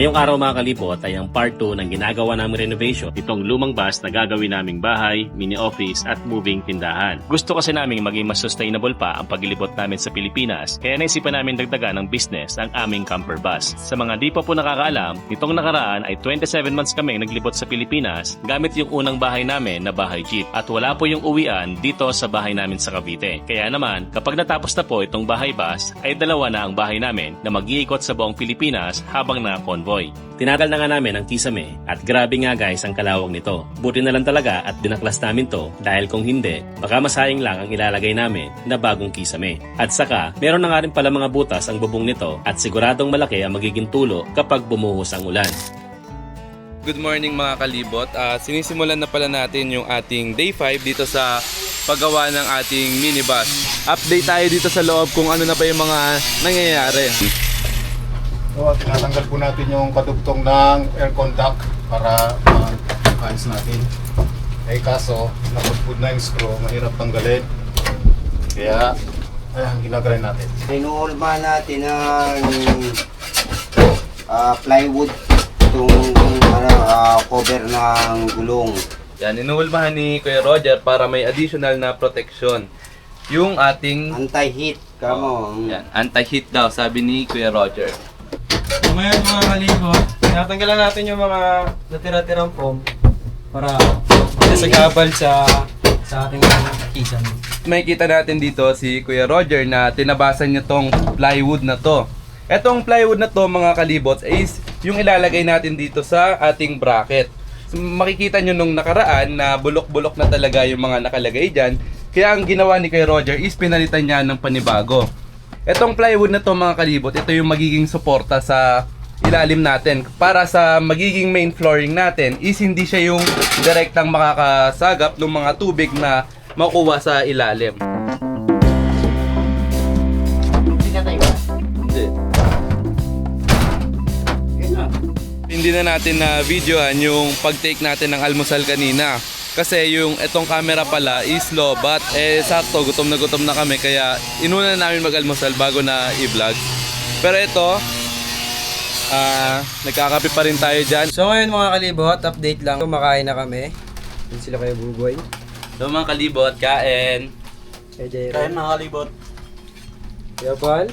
Ngayong araw mga kalibot ay ang part 2 ng ginagawa naming renovation itong lumang bus na gagawin naming bahay, mini office at moving tindahan. Gusto kasi naming maging mas sustainable pa ang paglibot namin sa Pilipinas kaya naisipan namin dagdagan ng business ang aming camper bus. Sa mga di pa po nakakaalam, nitong nakaraan ay 27 months kami naglibot sa Pilipinas gamit yung unang bahay namin na bahay jeep at wala po yung uwian dito sa bahay namin sa Cavite. Kaya naman, kapag natapos na po itong bahay bus, ay dalawa na ang bahay namin na mag-iikot sa buong Pilipinas habang na-convoy. Tinagal na nga namin ang kisame at grabe nga guys ang kalawang nito. Buti na lang talaga at dinaklas namin to dahil kung hindi, baka masayang lang ang ilalagay namin na bagong kisame. At saka, meron na nga rin pala mga butas ang bubong nito at siguradong malaki ang magiging tulo kapag bumuhos ang ulan. Good morning mga kalibot. Ah, sinisimulan na pala natin yung ating day 5 dito sa paggawa ng ating minibus. Update tayo dito sa loob kung ano na ba yung mga nangyayari. So, tinatanggal po natin yung kadugtong ng aircon duct para maayos natin. Eh kaso, napudpud na yung screw, mahirap tanggalin. Kaya, ayan, ginagawin natin. Sinuulma natin ng ah, plywood itong ano, ah, cover ng gulong. Yan, inuulmahan ni Kuya Roger para may additional na protection. Yung ating Anti-heat kamo. yan, anti-heat daw, sabi ni Kuya Roger. Ngayon mga kalibot, tinatanggalan natin yung mga natira-tirang foam para nasagabal sa sa ating kisan. Makikita natin dito si Kuya Roger na tinabasan niya tong plywood na to. Etong plywood na to mga kalibots is yung ilalagay natin dito sa ating bracket. So, makikita nyo nung nakaraan na bulok-bulok na talaga yung mga nakalagay dyan. Kaya ang ginawa ni Kuya Roger is pinalitan niya ng panibago. Etong plywood na to mga kalibot, ito yung magiging suporta sa ilalim natin. Para sa magiging main flooring natin is hindi siya yung direktang makakasagap ng mga tubig na makuha sa ilalim. Hindi. Hindi na natin na videohan yung pag-take natin ng almusal kanina. Kasi yung itong camera pala is low bat. Eh sakto, gutom na gutom na kami kaya inuna na namin mag-almusal bago na i-vlog. Pero ito, ah nagkakape pa rin tayo dyan. So ngayon mga kalibot, update lang. Kumakain na kami. Yun sila kayo bugoy. So mga kalibot, kain. Kay Jairon. mga halibot. Kuya Bal.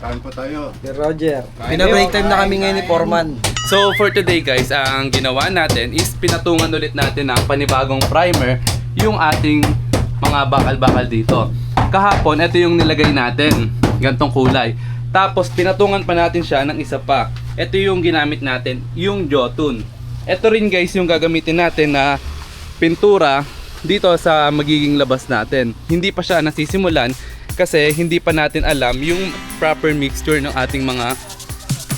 Kain po tayo. Kuya Roger. Pina-break time na kami ngayon ni Foreman. So for today guys, ang ginawa natin is pinatungan ulit natin ng panibagong primer yung ating mga bakal-bakal dito. Kahapon, ito yung nilagay natin, gantong kulay. Tapos pinatungan pa natin siya ng isa pa. Ito yung ginamit natin, yung Jotun. Ito rin guys yung gagamitin natin na pintura dito sa magiging labas natin. Hindi pa siya nasisimulan kasi hindi pa natin alam yung proper mixture ng ating mga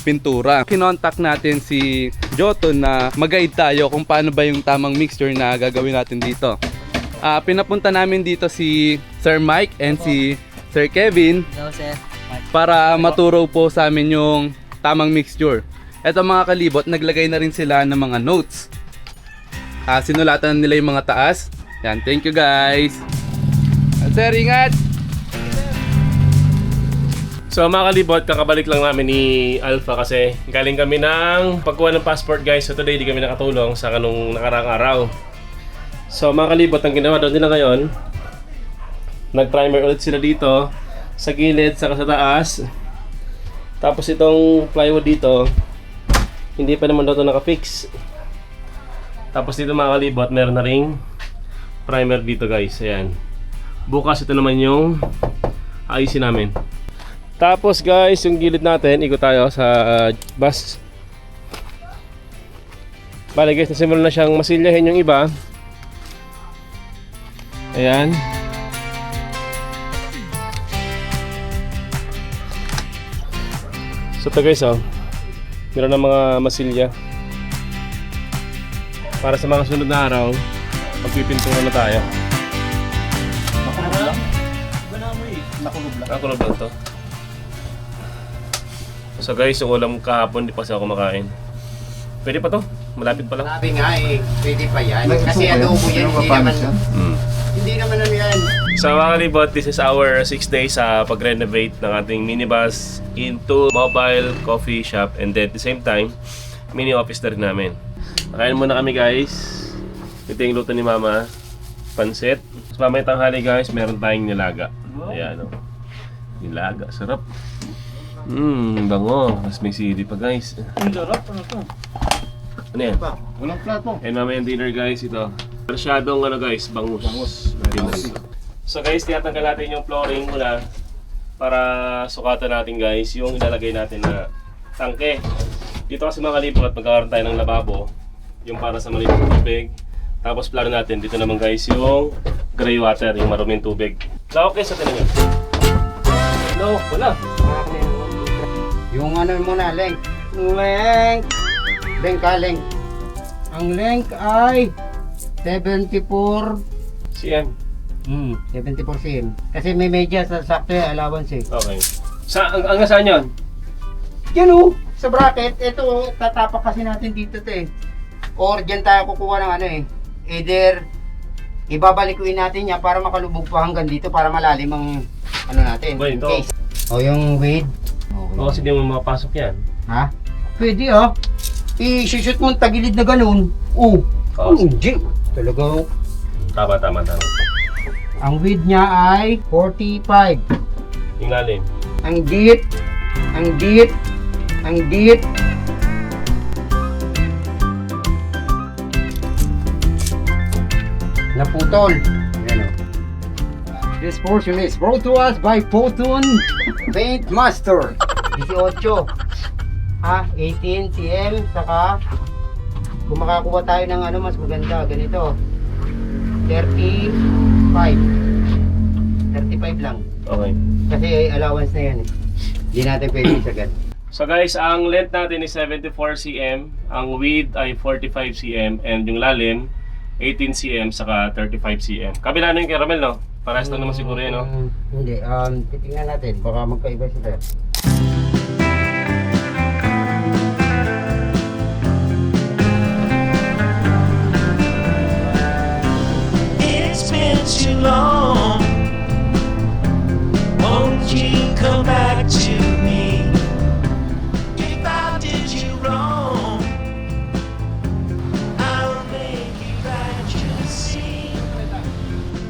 pintura. Kinontak natin si Jotun na mag-guide tayo kung paano ba yung tamang mixture na gagawin natin dito. Ah, pinapunta namin dito si Sir Mike and si Sir Kevin para maturo po sa amin yung tamang mixture. Eto mga kalibot, naglagay na rin sila ng mga notes. Ah, sinulatan nila yung mga taas. Yan, thank you guys. Sir, ingat! So mga kalibot, kakabalik lang namin ni Alpha kasi galing kami ng pagkuha ng passport guys. So today di kami nakatulong sa kanong nakarang araw. So mga kalibot, ang ginawa daw nila ngayon, nag-primer ulit sila dito sa gilid, saka sa taas. Tapos itong plywood dito, hindi pa naman daw ito nakafix. Tapos dito mga kalibot, meron na ring primer dito guys. Ayan. Bukas ito naman yung ayusin namin. Tapos guys, yung gilid natin, ikot tayo sa uh, bus. Bale guys, nasimulan na siyang masilyahin yung iba. Ayan. So ito guys oh, meron na mga masilya. Para sa mga sunod na araw, magpipintura na tayo. Nakulog lang. Nakulog lang to. So guys, yung ulam kahapon, di pa siya kumakain. Pwede pa to? Malapit pa lang. Sabi nga eh, pwede pa yan. Kasi ano yan? adobo yan, Ano hindi ba naman, siya? Mm. hindi naman ano yan. Sa So mga kalibot, this is our 6 days sa pag-renovate ng ating minibus into mobile coffee shop and then at the same time, mini office na rin namin. Nakain muna kami guys. Ito yung luto ni Mama. Pansit. Sa mamaya tanghali guys, meron tayong nilaga. Ayan o. Nilaga, sarap. Mmm, bango. Mas may CD pa guys. Ano yan? Walang plato. And mamaya yung dinner guys, ito. Masyadong ano guys, bangus. Bangus. So guys, tiyatanggal natin yung flooring muna para sukatan natin guys yung ilalagay natin na tangke. Dito kasi mga kalibot, magkakaroon tayo ng lababo. Yung para sa maliit na tubig. Tapos plano natin, dito naman guys yung gray water, yung maruming tubig. So okay sa tinanong. No, wala. Yung ano muna, length. Length. Length ka, length. Ang length ay 74 CM. Hmm, 74 cm. Kasi may medyas sa sakto yung allowance eh. Okay. Sa, ang, ang saan yun? Yan o, sa bracket, ito, tatapak kasi natin dito to eh. Or dyan tayo kukuha ng ano eh. Either, ibabalikuin natin yan para makalubog pa hanggang dito para malalim ang ano natin. In ito. case. O yung weight. O kasi di mo makapasok yan. Ha? Pwede ah. I-shoot mo ang tagilid na ganun. Oh. Oo. Oh, G. Talaga. Tama, tama, tama. Ang width niya ay 45. Yung lalim. Ang deep, ang deep, ang deep. Naputol. Ayan o. This portion is brought to us by Photon Paint Master. 18. Ha? 18 cm. Saka, kung makakuha tayo ng ano mas maganda, ganito. 35. 35 lang. Okay. Kasi allowance na yan eh. Hindi natin pwede sagad. So guys, ang length natin is 74 cm, ang width ay 45 cm, and yung lalim, 18 cm saka 35 cm. Kabila na yung caramel, no? Parehas lang naman siguro yun, no? Mm, hindi, um, titingnan natin. Baka magkaiba sila. Been too long. Won't you come back to me? If I did you wrong, I'll make you right, you'll see.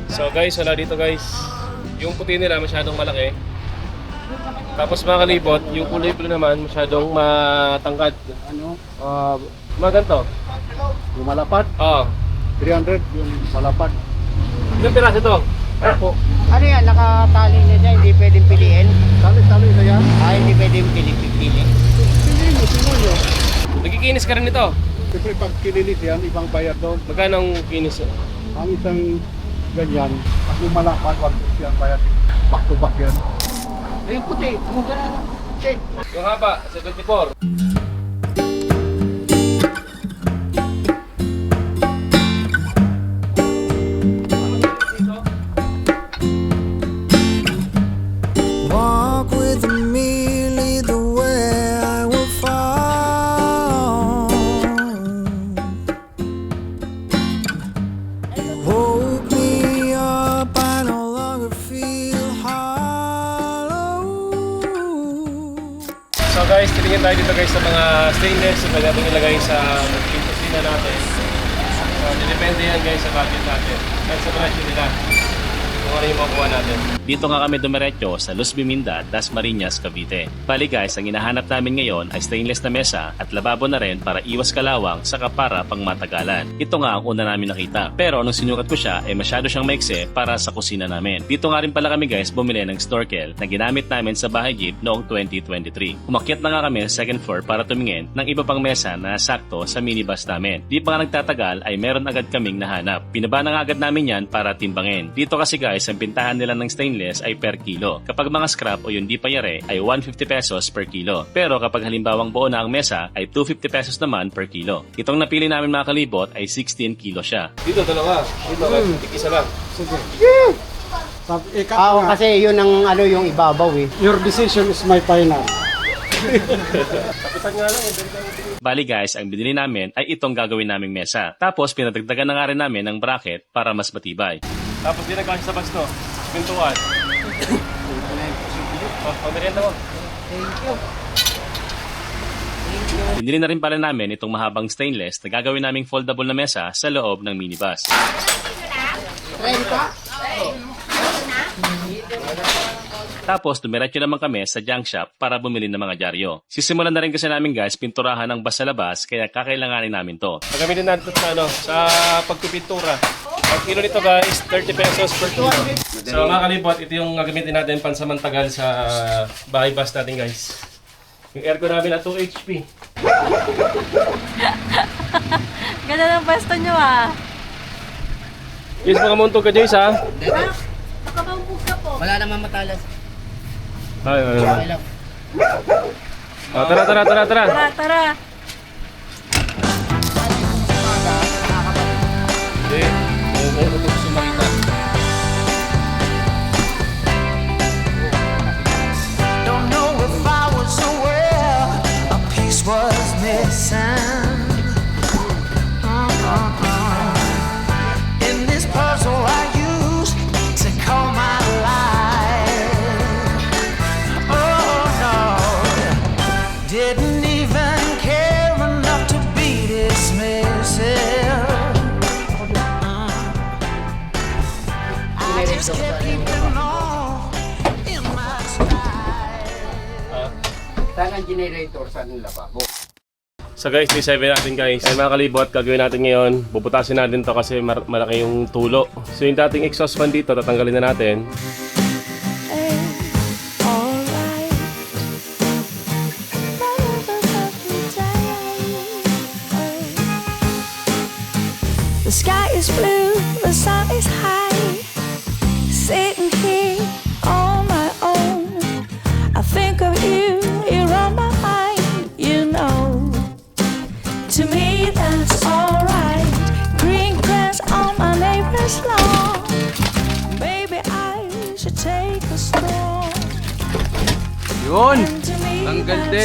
So guys, wala dito guys. Yung puti nila masyadong malaki. Tapos mga kalibot, yung kulay blue naman masyadong matangkad. Ano? Uh, Mga ganito. yung malapad, Oo. 300 yung malapad. Ilang piraso to? Opo. Ano yan? Nakatali na dyan. Hindi pwedeng piliin. Tali-tali na yan. Ay, hindi pwedeng pili-pili. Hindi mo, sino nyo? Nagkikinis ka rin ito. Siyempre pag kinilis yan, ibang bayad doon. Magkano ang kinis? Ang isang ganyan, pag yung malapad, wag yan bayad. Back to back yan. Ay, puti. Kung gano'n. Yung haba, 74. So guys, tingin tayo dito guys sa mga stainless na pwede natin ilagay sa kusina natin. So, depende yan guys sa budget natin. Kahit sa presyo nila. Kung ano yung makuha natin. Dito nga kami dumiretso sa Luz Biminda, Dasmariñas, Cavite. Bali guys, ang hinahanap namin ngayon ay stainless na mesa at lababo na rin para iwas kalawang saka para pang matagalan. Ito nga ang una namin nakita. Pero nung sinukat ko siya, ay masyado siyang maikse para sa kusina namin. Dito nga rin pala kami guys bumili ng snorkel na ginamit namin sa bahay jeep noong 2023. Umakyat na nga kami sa second floor para tumingin ng iba pang mesa na sakto sa minibus namin. Di pa nga nagtatagal ay meron agad kaming nahanap. Pinaba na nga agad namin yan para timbangin. Dito kasi guys, ang pintahan nila ng stainless ay per kilo. Kapag mga scrap o yung di pa yare ay 150 pesos per kilo. Pero kapag halimbawang buo na ang mesa ay 250 pesos naman per kilo. Itong napili namin mga kalibot ay 16 kilo siya. Dito dalawa. Dito hmm. isa lang. Sabi, ikat Ah, nga. kasi yun ang ano yung ibabaw eh. Your decision is my final. Bali guys, ang binili namin ay itong gagawin naming mesa. Tapos pinadagdagan na nga rin namin ng bracket para mas matibay. Tapos ginagawa sa bas to. pintuan. oh, pamerienda mo. Thank you. Binili na rin pala namin itong mahabang stainless na gagawin naming foldable na mesa sa loob ng minibus. Tapos dumiretso naman kami sa junk shop para bumili ng mga dyaryo. Sisimulan na rin kasi namin guys pinturahan ng bus sa labas kaya kakailanganin namin to. Gagamitin natin ito sa, ano, sa pagpipintura. Ang kilo nito guys, 30 pesos per kilo. So mga kalibot, ito yung gagamitin natin pansamantagal sa bahay bus natin guys. Yung aircon namin na 2 HP. Ganda ng pwesto nyo ah. Yes, mga muntog ka Jace ha. Nakabambog ka po. Wala naman matalas. Ay. Okay lang. Oh, tara, tara, tara, tara. Tara, tara. My stride. Saan ang generator sa lababo? So guys, day 7 natin guys. Ay mga kalibot, gagawin natin ngayon. Bubutasin natin to kasi malaki yung tulo. So yung dating exhaust fan dito, tatanggalin na natin.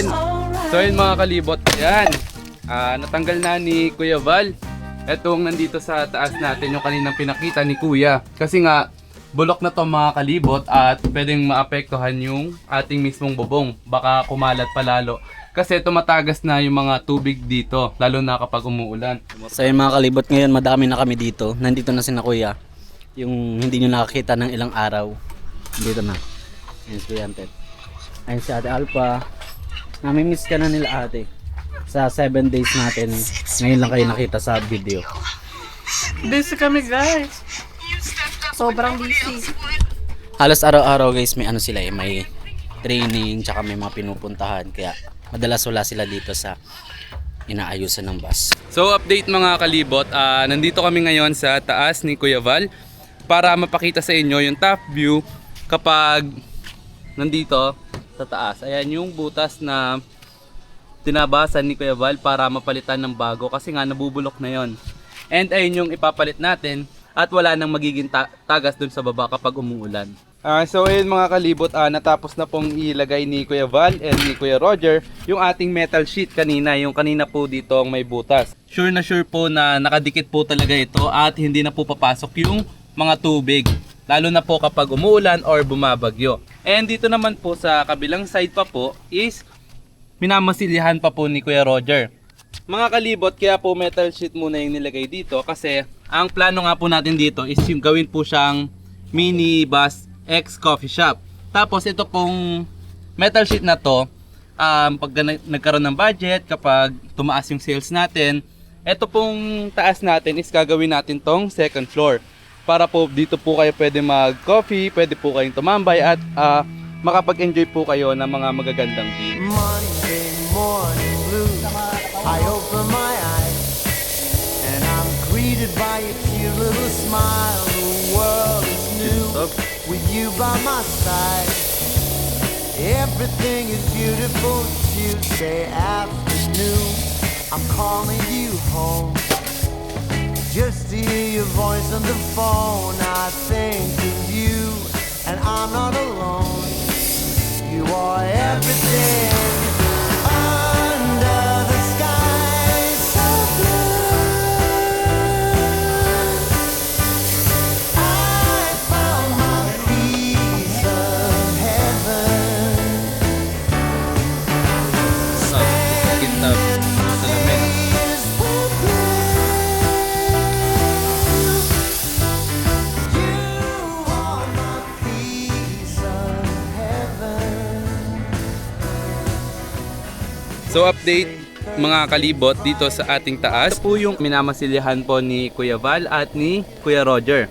Alright. So yun mga kalibot, yan. Ah, natanggal na ni Kuya Val. Etong nandito sa taas natin yung kaninang pinakita ni Kuya. Kasi nga, bulok na to mga kalibot at pwedeng maapektuhan yung ating mismong bubong. Baka kumalat palalo. Kasi tumatagas na yung mga tubig dito, lalo na kapag umuulan. So yun mga kalibot ngayon, madami na kami dito. Nandito na si na kuya. Yung hindi nyo nakakita ng ilang araw. Dito na. Ayun si. Ayun si Ate Alpha. Namimiss ka na nila ate. Sa 7 days natin, ngayon lang kayo nakita sa video. Busy kami guys. Sobrang busy. Halos araw-araw guys, may ano sila eh, may training, tsaka may mga pinupuntahan. Kaya madalas wala sila dito sa inaayusan ng bus. So update mga kalibot, ah, nandito kami ngayon sa taas ni Kuya Val para mapakita sa inyo yung top view kapag nandito sa taas. Ayan yung butas na tinabasan ni Kuya Val para mapalitan ng bago kasi nga nabubulok na yon. And ayun yung ipapalit natin at wala nang magiging ta- tagas dun sa baba kapag umuulan. Ah, so ayun mga kalibot, ah, natapos na pong ilagay ni Kuya Val and ni Kuya Roger yung ating metal sheet kanina, yung kanina po dito ang may butas. Sure na sure po na nakadikit po talaga ito at hindi na po papasok yung mga tubig. Lalo na po kapag umuulan or bumabagyo. And dito naman po sa kabilang side pa po is minamasilyahan pa po ni Kuya Roger. Mga kalibot, kaya po metal sheet muna yung nilagay dito kasi ang plano nga po natin dito is yung gawin po siyang mini bus X coffee shop. Tapos ito pong metal sheet na to, um, pag na- nagkaroon ng budget, kapag tumaas yung sales natin, ito pong taas natin is gagawin natin tong second floor. Para po dito po kayo pwede mag-coffee, pwede po kayong tumambay at ah, makapag-enjoy po kayo ng mga magagandang view. Monday morning blue. I open my eyes and I'm greeted by a cute little smile. The world is new with you by my side. Everything is beautiful Tuesday afternoon. I'm calling you home. Just to hear your voice on the phone, I think of you, and I'm not alone. You are everything update mga kalibot dito sa ating taas. Ito po yung minamasilyahan po ni Kuya Val at ni Kuya Roger.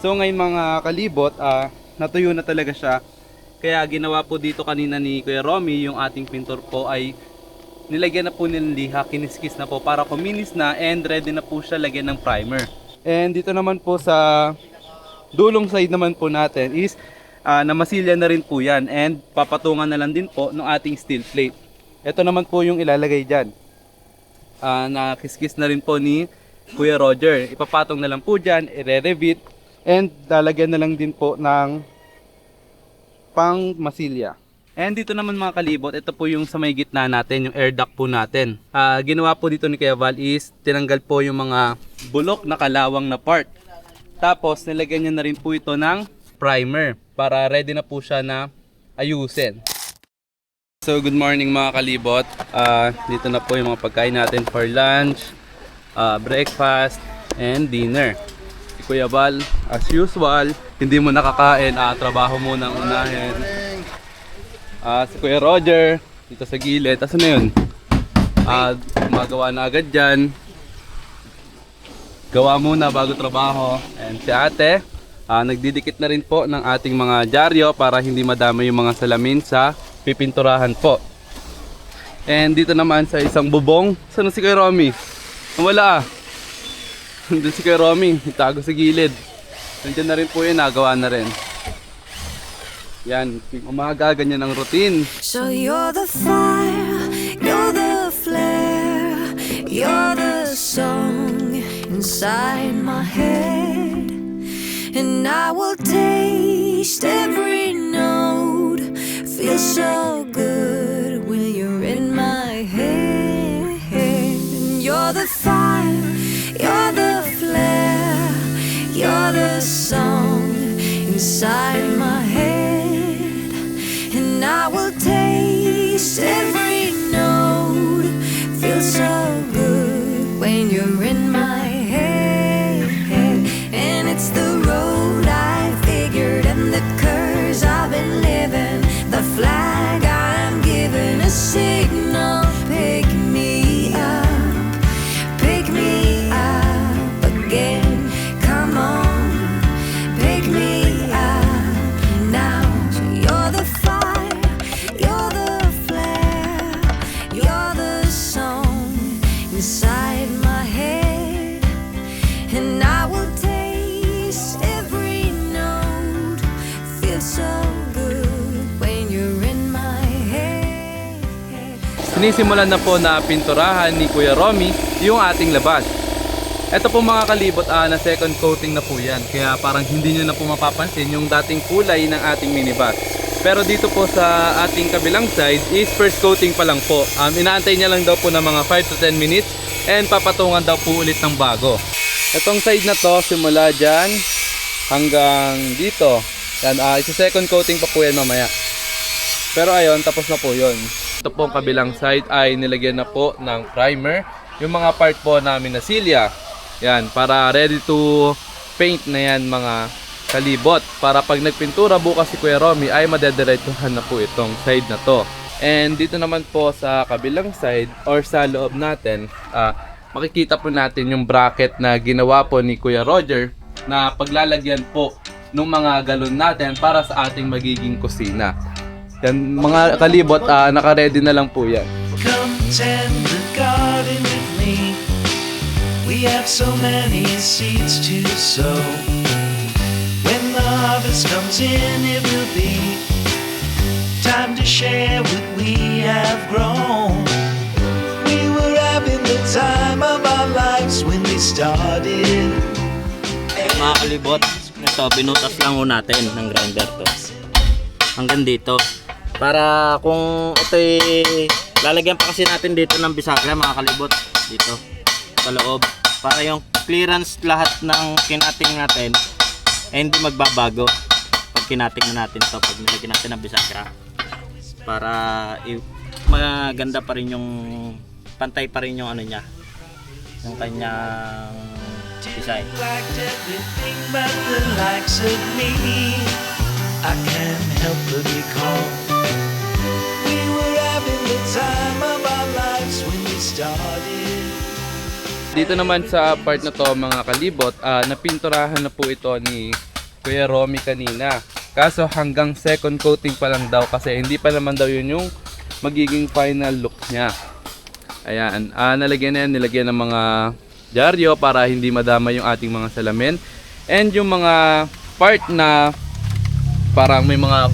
So ngayon mga kalibot, ah, natuyo na talaga siya. Kaya ginawa po dito kanina ni Kuya Romy, yung ating pintor po ay nilagyan na po ng liha, kiniskis na po para kuminis na and ready na po siya lagyan ng primer. And dito naman po sa dulong side naman po natin is ah, namasilya na rin po yan and papatungan na lang din po ng ating steel plate. Ito naman po yung ilalagay dyan. Ah, nakiskis na rin po ni Kuya Roger. Ipapatong na lang po dyan, ire-revit and lalagyan na lang din po ng pang masilya. And dito naman mga kalibot, ito po yung sa may gitna natin, yung air duct po natin. Ah, ginawa po dito ni Kuya Val is tinanggal po yung mga bulok na kalawang na part. Tapos nilagyan niya na rin po ito ng primer para ready na po siya na ayusin. So good morning mga kalibot. Ah, dito na po yung mga pagkain natin for lunch, ah, breakfast, and dinner. Si Kuya Val, as usual, hindi mo nakakain, ah, trabaho mo nang unahin. Ah, si Kuya Roger, dito sa gilid. Asa na yun? Ah, magawa na agad dyan. Gawa muna bago trabaho. And si ate, ah, nagdidikit na rin po ng ating mga dyaryo para hindi madami yung mga salamin sa pipinturahan po. And dito naman sa isang bubong, saan na si Kuya Romy? Wala ah. Doon si Kuya Romy, itago sa gilid. Nandiyan na rin po yun, nagawa na rin. Yan, umaga ganyan ang routine. So you're the fire, you're the flare, you're the song inside my head. And I will taste every feel so good when you're in my head. And you're the fire, you're the flare, you're the song inside my head. And I will taste every note. Feel so Sinisimulan na po na pinturahan ni Kuya Romy yung ating labas. Ito po mga kalibot, ah, na second coating na po yan. Kaya parang hindi nyo na po mapapansin yung dating kulay ng ating minibus. Pero dito po sa ating kabilang side is first coating pa lang po. Um, inaantay niya lang daw po ng mga 5 to 10 minutes and papatungan daw po ulit ng bago. Itong side na to, simula dyan hanggang dito. Yan, ah, isa second coating pa po yan mamaya. Pero ayun, tapos na po yun. Ito po ang kabilang side ay nilagyan na po ng primer. Yung mga part po namin na silya. Yan, para ready to paint na yan mga kalibot. Para pag nagpintura bukas si Kuya Romy ay madediretsuhan na po itong side na to. And dito naman po sa kabilang side or sa loob natin, ah, makikita po natin yung bracket na ginawa po ni Kuya Roger na paglalagyan po ng mga galon natin para sa ating magiging kusina. Yan, mga kalibot, ah, naka-ready na lang po yan. Come tend the garden with me. We have so many seeds to sow. When the harvest comes in, it will be time to share what we have grown. We were having the time of our lives when we started. Mga kalibot, ito, binutas lang ho natin ng grinder to. Hanggang dito. Para kung ito'y lalagyan pa kasi natin dito ng bisagra mga kalibot. Dito, sa loob. Para yung clearance lahat ng kinating natin ay hindi magbabago pag kinating na natin to pag nilagyan natin ng bisagra. Para maganda pa rin yung pantay pa rin yung ano niya yung kanyang design. I can't help but recall we were having the time of our Dito naman sa part na to mga kalibot, ah, napinturahan na po ito ni Kuya Romy kanina. Kaso hanggang second coating pa lang daw kasi hindi pa naman daw yun yung magiging final look niya. Ayan, ah, nalagyan na yan, nilagyan ng mga dyaryo para hindi madama yung ating mga salamin. And yung mga part na parang may mga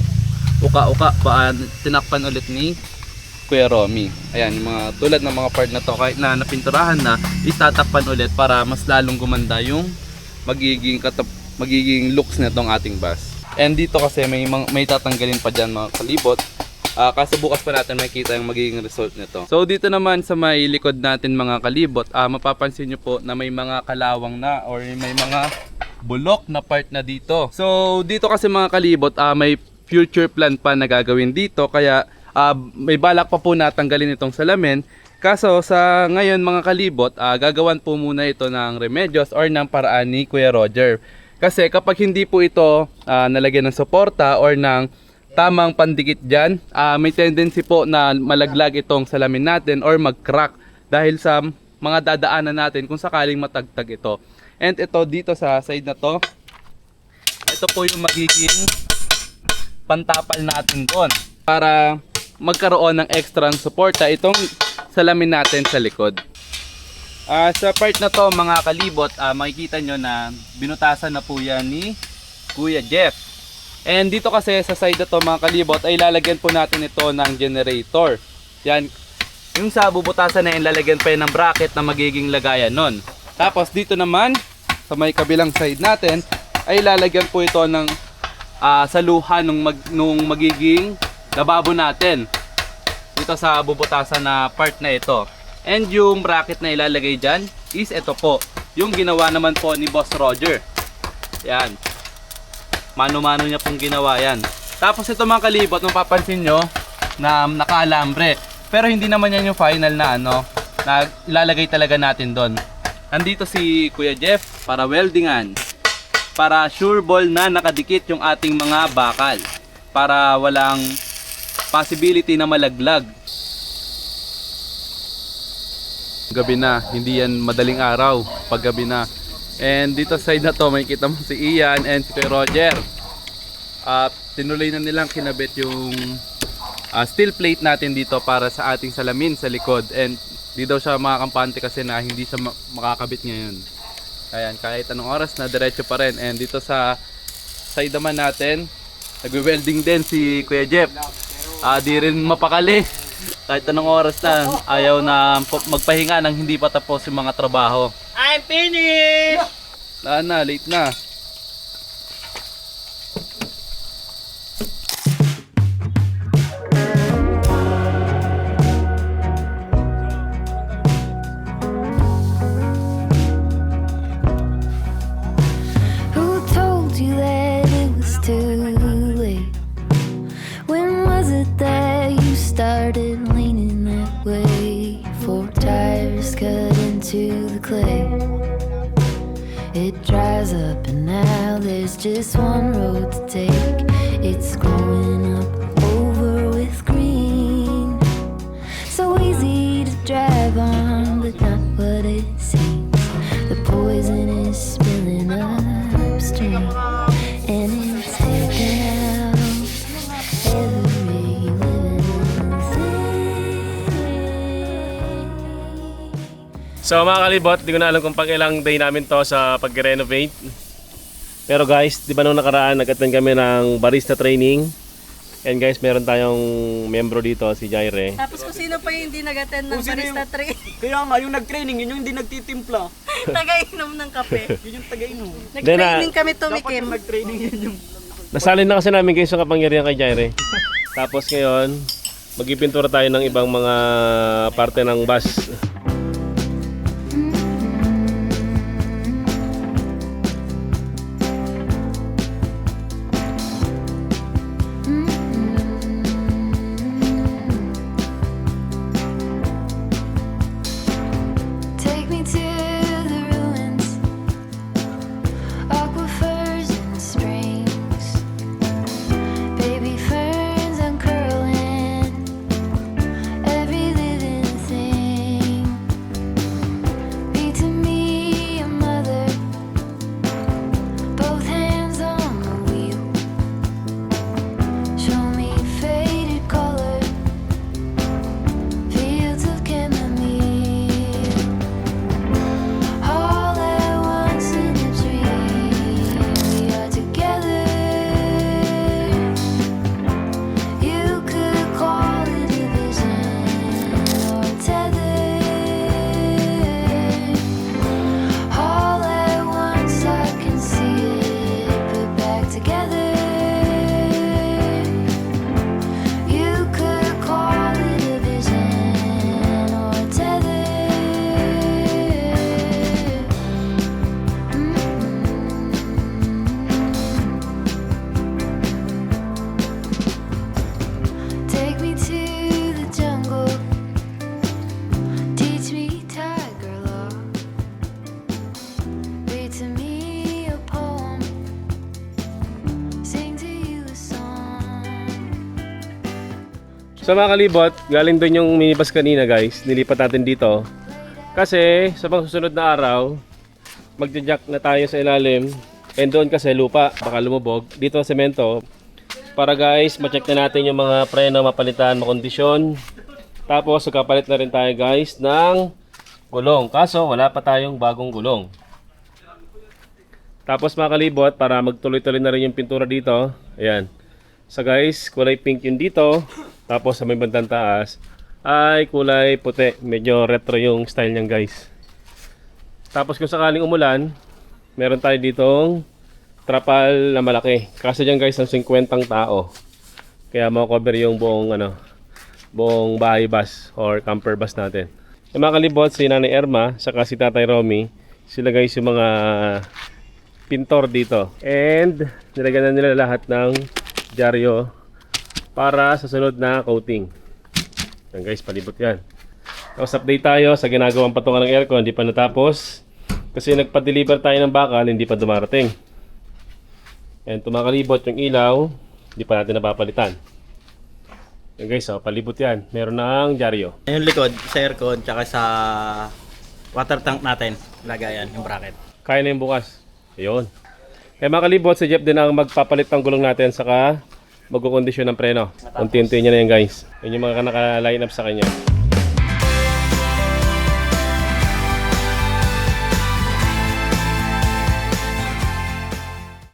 uka-uka pa ah, tinakpan ulit ni Kuya Romy. Ayan, mga tulad ng mga part na to kahit na napinturahan na, itatakpan ulit para mas lalong gumanda yung magiging katap magiging looks nitong ating bus. And dito kasi may may tatanggalin pa diyan mga kalibot. Ah, kasi bukas pa natin makikita yung magiging result nito. So dito naman sa may likod natin mga kalibot, ah, mapapansin nyo po na may mga kalawang na or may mga bulok na part na dito. So dito kasi mga kalibot, ah, may future plan pa na gagawin dito kaya ah, may balak pa po natanggalin itong salamin. Kaso sa ngayon mga kalibot, ah, gagawan po muna ito ng remedios or ng paraan ni Kuya Roger. Kasi kapag hindi po ito ah, nalagyan ng suporta or ng tamang pandikit dyan, ah, may tendency po na malaglag itong salamin natin or mag-crack dahil sa mga dadaanan natin kung sakaling matagtag ito. And ito dito sa side na to, ito po yung magiging pantapal natin doon para magkaroon ng extra suporta itong salamin natin sa likod. Ah, sa part na to mga kalibot, ah, makikita nyo na binutasan na po yan ni Kuya Jeff. And dito kasi sa side na to mga kalibot ay lalagyan po natin ito ng generator. Yan. Yung sa bubutasan na yan lalagyan pa yan ng bracket na magiging lagayan nun. Tapos dito naman sa may kabilang side natin ay lalagyan po ito ng ah, saluhan nung, mag, nung magiging lababo natin dito sa bubutasan na part na ito. And yung bracket na ilalagay dyan is ito po. Yung ginawa naman po ni Boss Roger. Yan. Mano-mano niya pong ginawa yan. Tapos ito mga kalibot, mapapansin nyo na nakaalambre. Pero hindi naman yan yung final na ano, na ilalagay talaga natin doon. Andito si Kuya Jeff para weldingan. Para sure ball na nakadikit yung ating mga bakal. Para walang possibility na malaglag. Gabi na, hindi yan madaling araw pag gabi na. And dito side na to, may kita mo si Ian and si Roger. At tinuloy na nilang kinabit yung ah, steel plate natin dito para sa ating salamin sa likod. And di daw siya makakampante kasi na hindi siya ma- makakabit ngayon. Ayan, kahit anong oras na diretso pa rin. And dito sa side naman natin, nagwe-welding din si Kuya Jeff. Ah, di rin mapakali. Kahit anong oras na, ayaw na magpahinga nang hindi pa tapos yung mga trabaho. I'm finished! Na na, late na. Dries up, and now there's just one road to take. It's growing up So mga kalibot, di ko na alam kung pang ilang day namin to sa pag-renovate. Pero guys, di ba nung nakaraan nag-attend kami ng barista training. And guys, meron tayong membro dito, si Jaire. Tapos kung sino pa yung hindi nag-attend ng Kung sino barista train, Kaya nga, yung nag-training, yun yung hindi nagtitimpla. taga-inom ng kape. Yun yung tagay-inom. Nag-training kami Dapat tumikim. yung nag-training yun yung... Nasalin na kasi namin guys yung kapangyarihan kay Jaire. Tapos ngayon, magpipintura tayo ng ibang mga parte ng bus. So mga kalibot, galing doon yung minibus kanina guys. Nilipat natin dito. Kasi sa mga susunod na araw, magja-jack na tayo sa ilalim. And doon kasi lupa, baka lumubog. Dito semento. Para guys, ma-check na natin yung mga preno, mapalitan, makondisyon. Tapos, magkapalit na rin tayo guys ng gulong. Kaso, wala pa tayong bagong gulong. Tapos mga kalibot, para magtuloy-tuloy na rin yung pintura dito. Ayan. So guys, kulay pink yun dito. Tapos sa may bandang taas ay kulay puti. Medyo retro yung style niyan guys. Tapos kung sakaling umulan, meron tayo ditong trapal na malaki. Kaso dyan guys, ang 50 tao. Kaya makover yung buong ano, buong bahay bus or camper bus natin. Yung mga kalibot, si Nanay Erma, saka si Tatay Romy, sila guys yung mga pintor dito. And nilagyan na nila lahat ng dyaryo para sa sunod na coating. Yan guys, palibot yan. Tapos update tayo sa ginagawang patungan ng aircon, hindi pa natapos. Kasi nagpa-deliver tayo ng bakal, hindi pa dumarating. And tumakalibot yung ilaw, hindi pa natin napapalitan. Yan guys, oh, palibot yan. Meron ng dyaryo. Yung likod, sa aircon, tsaka sa water tank natin, lagayan, yung bracket. Kaya na yung bukas. Ayun. Kaya mga kalibot, si Jeff din ang magpapalit ng gulong natin saka magkukondisyon ng preno. Unti-unti niya na yan guys. Yun yung mga naka-line up sa kanya.